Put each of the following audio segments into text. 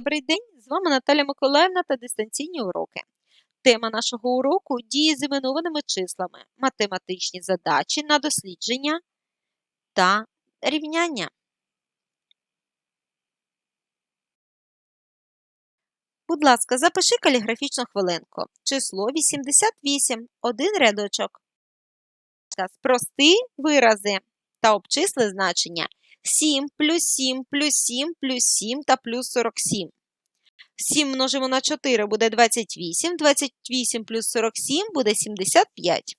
Добрий день! З вами Наталя Миколаївна та дистанційні уроки. Тема нашого уроку дії з іменованими числами, математичні задачі на дослідження та рівняння. Будь ласка, запиши каліграфічну хвилинку. Число 88, один рядочок. Спрости вирази та обчисли значення 7 плюс 7 плюс 7 плюс 7 та плюс 47. 7 множимо на 4 буде 28, 28 плюс 47 буде 75.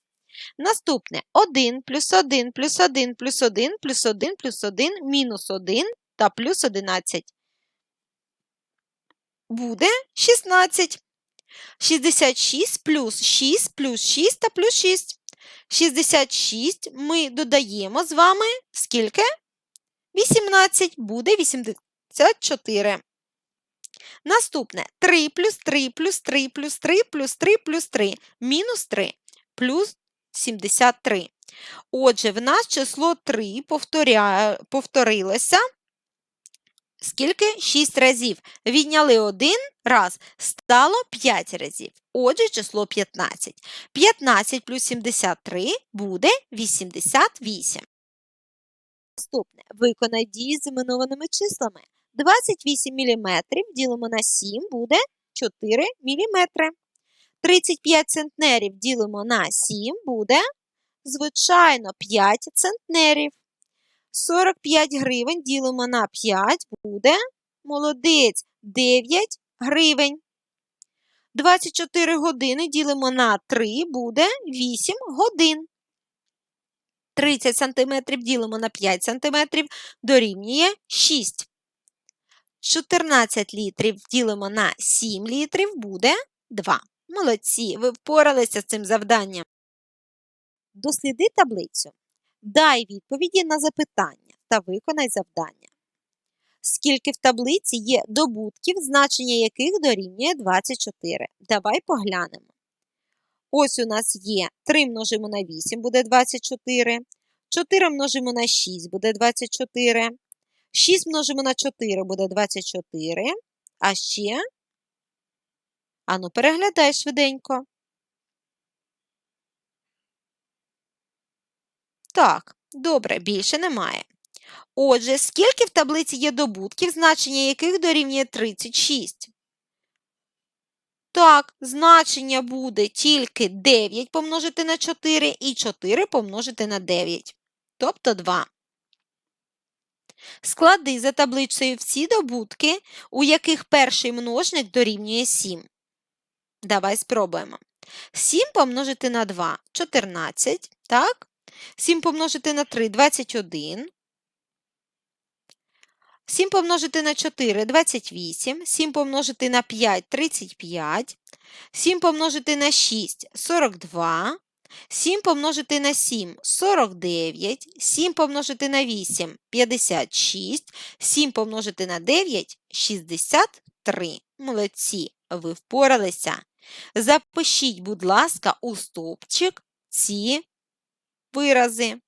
Наступне 1 плюс 1 плюс 1 плюс 1 плюс 1 плюс 1 мінус 1 та плюс 11. Буде 16. 66 плюс 6 плюс 6 та плюс 6. 66 ми додаємо з вами скільки? 18 буде 84. Наступне 3 плюс 3 плюс 3 плюс 3 плюс 3 плюс 3 мінус 3 плюс 73. Отже, в нас число 3 повторя... повторилося. Скільки? 6 разів. Відняли один раз, стало 5 разів. Отже, число 15. 15 плюс 73 буде 88. Наступне. Виконай дії з іменованими числами. 28 мм ділимо на 7 буде 4 мм. 35 центнерів ділимо на 7 буде, звичайно, 5 центнерів. 45 гривень ділимо на 5 буде, молодець, 9 гривень. 24 години ділимо на 3 буде 8 годин. 30 см ділимо на 5 см дорівнює 6. 14 літрів ділимо на 7 літрів буде 2. Молодці, ви впоралися з цим завданням. Досліди таблицю. Дай відповіді на запитання та виконай завдання. Скільки в таблиці є добутків, значення яких дорівнює 24? Давай поглянемо. Ось у нас є 3 множимо на 8 буде 24. 4 множимо на 6 буде 24. 6 множимо на 4 буде 24. А ще. Ану, переглядай швиденько. Так, добре, більше немає. Отже, скільки в таблиці є добутків, значення яких дорівнює 36? Так, значення буде тільки 9 помножити на 4 і 4 помножити на 9, тобто 2. Склади за таблицею всі добутки, у яких перший множник дорівнює 7. Давай спробуємо. 7 помножити на 2 14, так? 7 помножити на 3 21. 7 помножити на 4 28, 7 помножити на 5 35, 7 помножити на 6 42, 7 помножити на 7 49, 7 помножити на 8 56, 7 помножити на 9 63. Молодці, ви впоралися. Запишіть, будь ласка, у стовпчик ці вирази.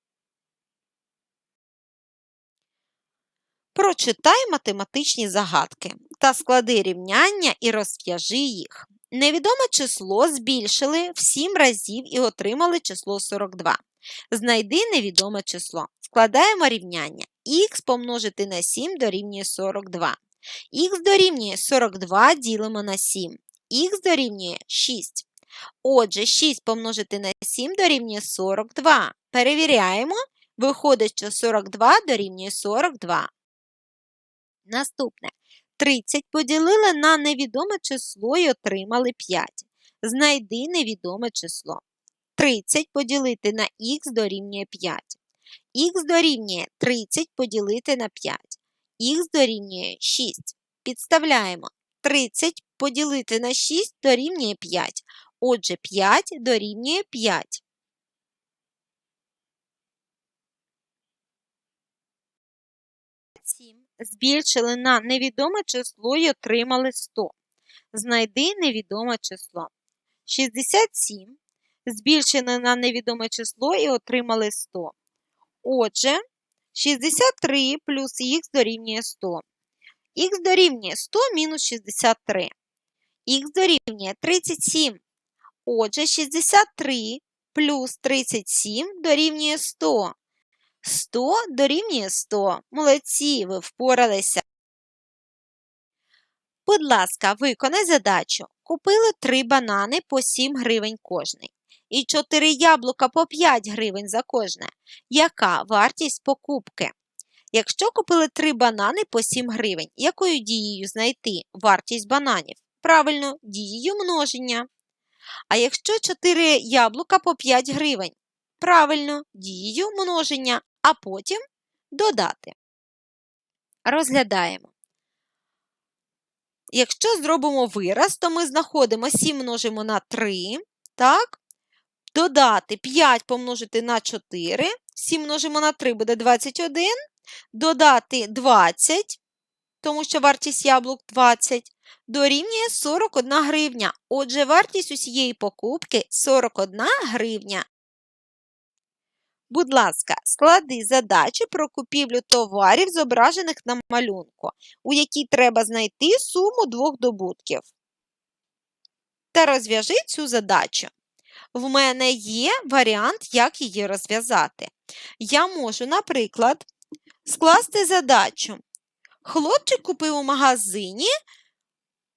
Прочитай математичні загадки та склади рівняння і розв'яжи їх. Невідоме число збільшили в 7 разів і отримали число 42. Знайди невідоме число. Складаємо рівняння. Х помножити на 7 дорівнює 42. Х дорівнює 42 ділимо на 7. Х дорівнює 6. Отже, 6 помножити на 7 дорівнює 42. Перевіряємо. Виходить, що 42 дорівнює 42. Наступне. 30 поділили на невідоме число і отримали 5. Знайди невідоме число. 30 поділити на х дорівнює 5. Х дорівнює 30 поділити на 5. Х дорівнює 6. Підставляємо. 30 поділити на 6 дорівнює 5. Отже, 5 дорівнює 5. Збільшили на невідоме число і отримали 100. Знайди невідоме число. 67 збільшили на невідоме число і отримали 100. Отже, 63 плюс х дорівнює 100. Х дорівнює 100 мінус 63. Х дорівнює 37. Отже, 63 плюс 37 дорівнює 100. 100 дорівнює 100. Молодці, ви впоралися. Будь ласка, виконай задачу. Купили 3 банани по 7 гривень кожний. І 4 яблука по 5 гривень за кожне. Яка вартість покупки? Якщо купили 3 банани по 7 гривень, якою дією знайти вартість бананів? Правильно, дією множення. А якщо 4 яблука по 5 гривень? Правильно, дією множення, а потім додати. Розглядаємо. Якщо зробимо вираз, то ми знаходимо 7 множимо на 3, так? Додати 5 помножити на 4, 7 множимо на 3 буде 21, додати 20, тому що вартість яблук 20, дорівнює 41 гривня. Отже, вартість усієї покупки 41 гривня. Будь ласка, склади задачі про купівлю товарів, зображених на малюнку, у якій треба знайти суму двох добутків. Та розв'яжи цю задачу. В мене є варіант, як її розв'язати. Я можу, наприклад, скласти задачу. Хлопчик купив у магазині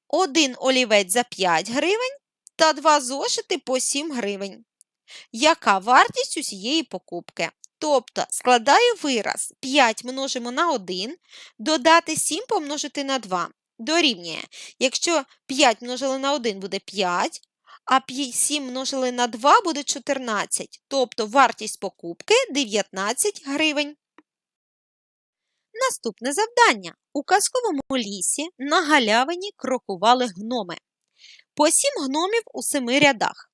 один олівець за 5 гривень та два зошити по 7 гривень. Яка вартість усієї покупки? Тобто складаю вираз 5 множимо на 1, додати 7 помножити на 2. Дорівнює. Якщо 5 множили на 1 буде 5, а 7 множили на 2 буде 14. Тобто вартість покупки 19 гривень. Наступне завдання. У казковому лісі на галявині крокували гноми. По 7 гномів у семи рядах.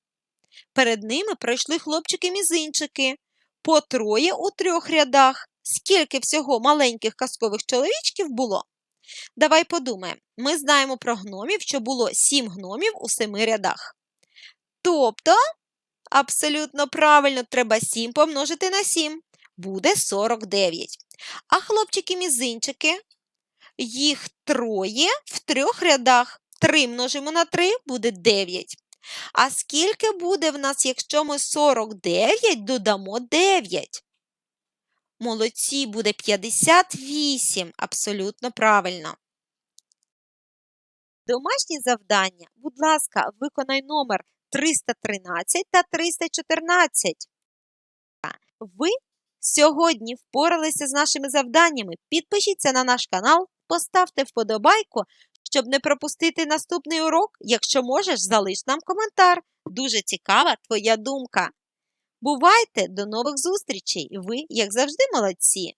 Перед ними пройшли хлопчики-мізинчики, по троє у трьох рядах. Скільки всього маленьких казкових чоловічків було? Давай подумаємо. Ми знаємо про гномів, що було 7 гномів у семи рядах. Тобто, абсолютно правильно, треба 7 помножити на 7. Буде 49. А хлопчики-мізинчики, їх троє в трьох рядах. 3 множимо на 3 буде 9. А скільки буде в нас, якщо ми 49 додамо 9? Молодці, буде 58. Абсолютно правильно. Домашні завдання, будь ласка, виконай номер 313 та 314. Ви сьогодні впоралися з нашими завданнями. Підпишіться на наш канал, поставте вподобайку, щоб не пропустити наступний урок. Якщо можеш, залиш нам коментар. Дуже цікава твоя думка. Бувайте, до нових зустрічей! Ви, як завжди, молодці!